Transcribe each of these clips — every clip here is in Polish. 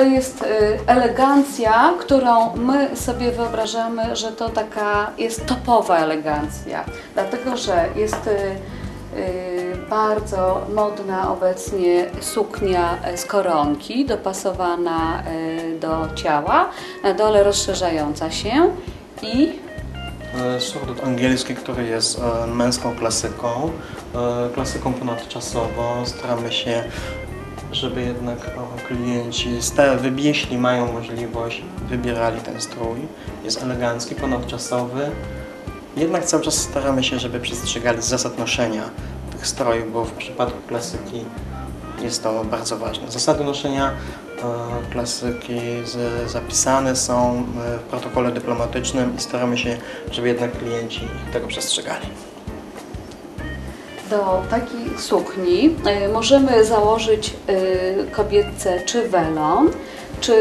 To jest y, elegancja, którą my sobie wyobrażamy, że to taka jest topowa elegancja, dlatego że jest y, y, bardzo modna obecnie suknia z koronki dopasowana do ciała, na dole rozszerzająca się i E, Surdut angielski, który jest e, męską klasyką, e, klasyką ponadczasową. Staramy się, żeby jednak e, klienci, sta- wybi- jeśli mają możliwość, wybierali ten strój. Jest elegancki, ponadczasowy. Jednak cały czas staramy się, żeby przestrzegali zasad noszenia tych strojów, bo w przypadku klasyki jest to bardzo ważne. Zasady noszenia e, klasyki zapisane są e, w protokole dyplomatycznym i staramy się, żeby jednak klienci tego przestrzegali. Do takiej sukni y, możemy założyć y, kobietce czy welon, czy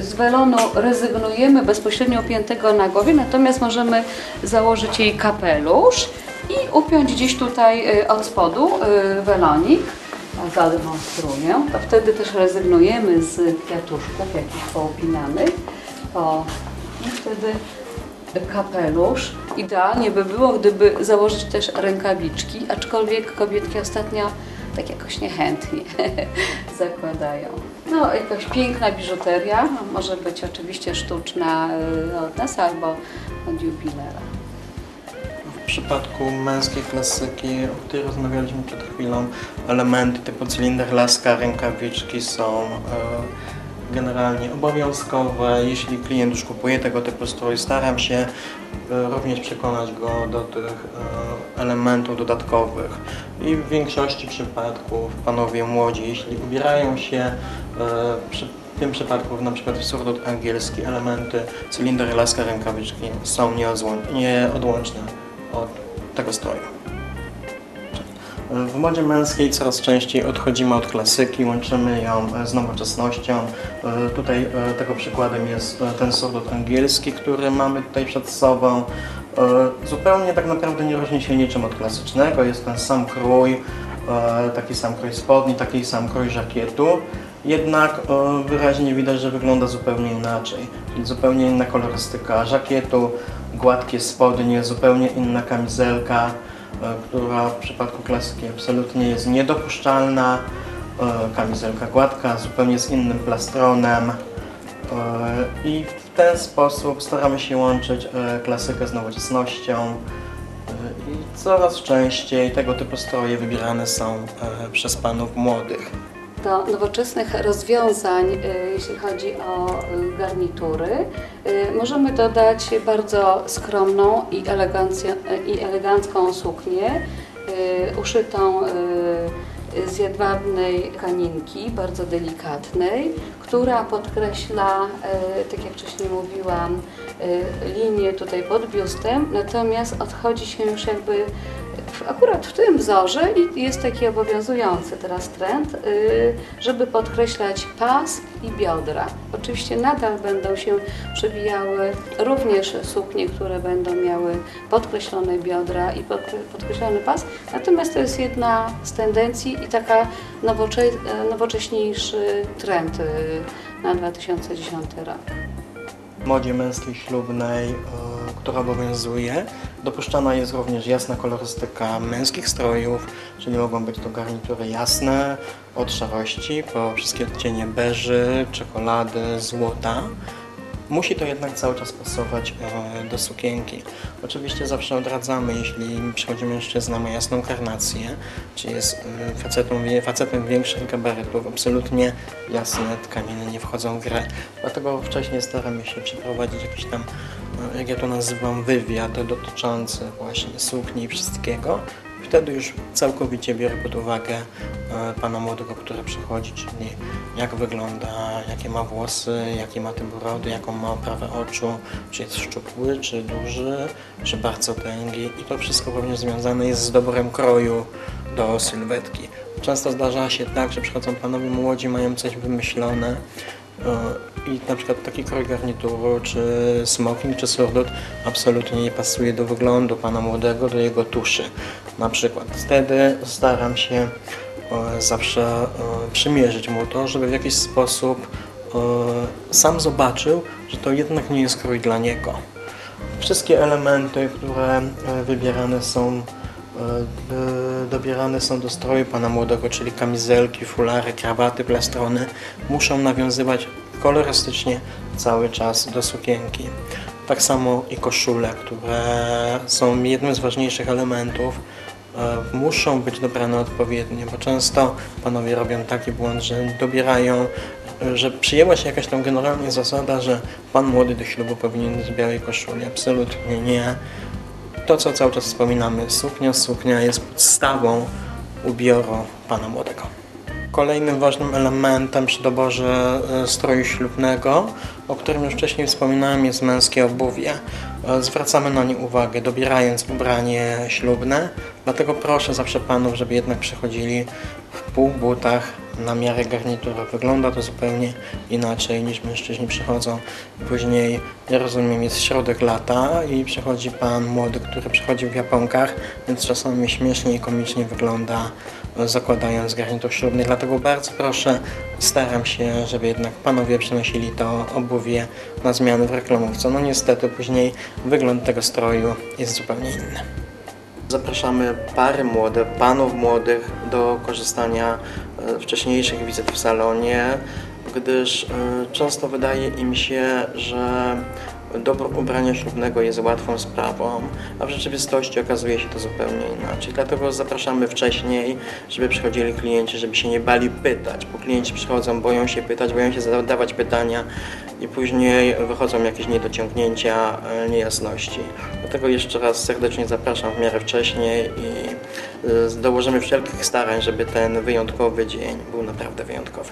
z welonu rezygnujemy bezpośrednio upiętego na głowie, natomiast możemy założyć jej kapelusz i upiąć gdzieś tutaj y, od spodu welonik. Zademonstruję. To wtedy też rezygnujemy z kwiatuszków jakichś poupinanych. O, i wtedy kapelusz. Idealnie by było, gdyby założyć też rękawiczki, aczkolwiek kobietki ostatnio tak jakoś niechętnie zakładają. No, jakaś piękna biżuteria, może być oczywiście sztuczna y, od nas albo od jubilera. W przypadku męskiej klasyki, o której rozmawialiśmy przed chwilą, elementy typu cylinder, laska, rękawiczki są e, generalnie obowiązkowe. Jeśli klient już kupuje tego typu strój, staram się e, również przekonać go do tych e, elementów dodatkowych. I w większości przypadków panowie młodzi, jeśli ubierają się e, przy w tym przypadku na przykład surdut angielski elementy cylinder, laska, rękawiczki są nieodłą- nieodłączne od tego stroju. W modzie męskiej coraz częściej odchodzimy od klasyki, łączymy ją z nowoczesnością. E, Tutaj e, tego przykładem jest e, ten surdut angielski, który mamy tutaj przed sobą. Zupełnie tak naprawdę nie różni się niczym od klasycznego. Jest ten sam krój, taki sam krój spodni, taki sam krój żakietu. Jednak wyraźnie widać, że wygląda zupełnie inaczej. Czyli zupełnie inna kolorystyka żakietu, gładkie spodnie, zupełnie inna kamizelka która w przypadku klasyki absolutnie jest niedopuszczalna. E, Kamizelka gładka, zupełnie z innym plastronem. E, I w ten sposób staramy się łączyć e, klasykę z nowoczesnością. E, I coraz częściej tego typu stroje wybierane są e, przez panów młodych. Do nowoczesnych rozwiązań, y, jeśli chodzi o y, garnitury, y, możemy dodać bardzo skromną i, i elegancką suknię uszytą z jedwabnej tkaninki, bardzo delikatnej, która podkreśla, tak jak wcześniej mówiłam, linię tutaj pod biustem, natomiast odchodzi się już jakby akurat w tym wzorze jest taki obowiązujący teraz trend, y, żeby podkreślać pas i biodra. Oczywiście nadal będą się przewijały również suknie, które będą miały podkreślone biodra i podkre- podkreślony pas, natomiast to jest jedna z tendencji i taka nowocze, nowocześniejszy trend y, na 2010 rok. W modzie męskiej ślubnej, e, która obowiązuje, dopuszczana jest również jasna kolorystyka męskich strojów, czyli mogą być to garnitury jasne, od szarości po wszystkie odcienie beży, czekolady, złota. Musi to jednak cały czas pasować e, do sukienki. Oczywiście zawsze odradzamy, jeśli przychodzi mężczyzna, ma jasną karnację, czy jest e, facetem, wie- facetem większych gabarytów, absolutnie jasne tkaniny nie wchodzą w grę. Dlatego wcześniej staramy się przeprowadzić jakiś tam, jak ja to nazywam, wywiad dotyczący właśnie sukni i wszystkiego. Wtedy już całkowicie biorę pod uwagę e, pana młodego, który przychodzi, czyli jak wygląda, jakie ma włosy, jakie ma te brody, jaką ma oprawę oczu, czy jest szczupły, czy duży, czy bardzo tęgi. I to wszystko również związane jest z dobrem kroju do sylwetki. Często zdarza się tak, że przychodzą panowie młodzi, mają coś wymyślone, i na przykład taki kroj garnituru, czy smoking, czy surdut absolutnie nie pasuje do wyglądu pana młodego, do jego tuszy. Na przykład wtedy staram się e, zawsze e, przymierzyć mu to, żeby w jakiś sposób e, sam zobaczył, że to jednak nie jest strój dla niego. Wszystkie elementy, które wybierane są, dobierane są do stroju pana młodego, czyli kamizelki, fulary, krawaty, plastrony, muszą nawiązywać kolorystycznie cały czas do sukienki. Tak samo i koszule, które są jednym z ważniejszych elementów, e, muszą być dobrane odpowiednio, bo często panowie robią taki błąd, że dobierają, e, że przyjęła się jakaś tam generalnie zasada, że pan młody do ślubu powinien w białej koszuli. Absolutnie nie. To, co cały czas wspominamy, suknia, suknia jest podstawą ubioru pana młodego. Kolejnym ważnym elementem przy doborze stroju ślubnego, o którym już wcześniej wspominałem, jest męskie obuwie. E, Zwracamy na nie uwagę, dobierając ubranie ślubne, dlatego proszę zawsze panów, żeby jednak przychodzili w półbutach na miarę garnitury. Wygląda to zupełnie inaczej niż mężczyźni przychodzą. Później, ja rozumiem, jest środek lata i przychodzi pan młody, który przychodzi w japonkach, więc czasami śmiesznie i komicznie wygląda zakładając garnitur ślubny. Dlatego bardzo proszę, staram się, żeby jednak panowie przynosili to obuwie na zmiany w reklamówce. No niestety później wygląd tego stroju jest zupełnie inny. Zapraszamy pary młode, panów młodych do korzystania wcześniejszych wizyt w salonie, gdyż e, często wydaje im się, że dobro ubrania ślubnego jest łatwą sprawą, a w rzeczywistości okazuje się to zupełnie inaczej. Dlatego zapraszamy wcześniej, żeby przychodzili klienci, żeby się nie bali pytać, bo klienci przychodzą, boją się pytać, boją się zadawać pytania i później wychodzą jakieś niedociągnięcia, e, niejasności. Dlatego jeszcze raz serdecznie zapraszam w miarę wcześniej i dołożymy wszelkich starań, żeby ten wyjątkowy dzień był naprawdę wyjątkowy.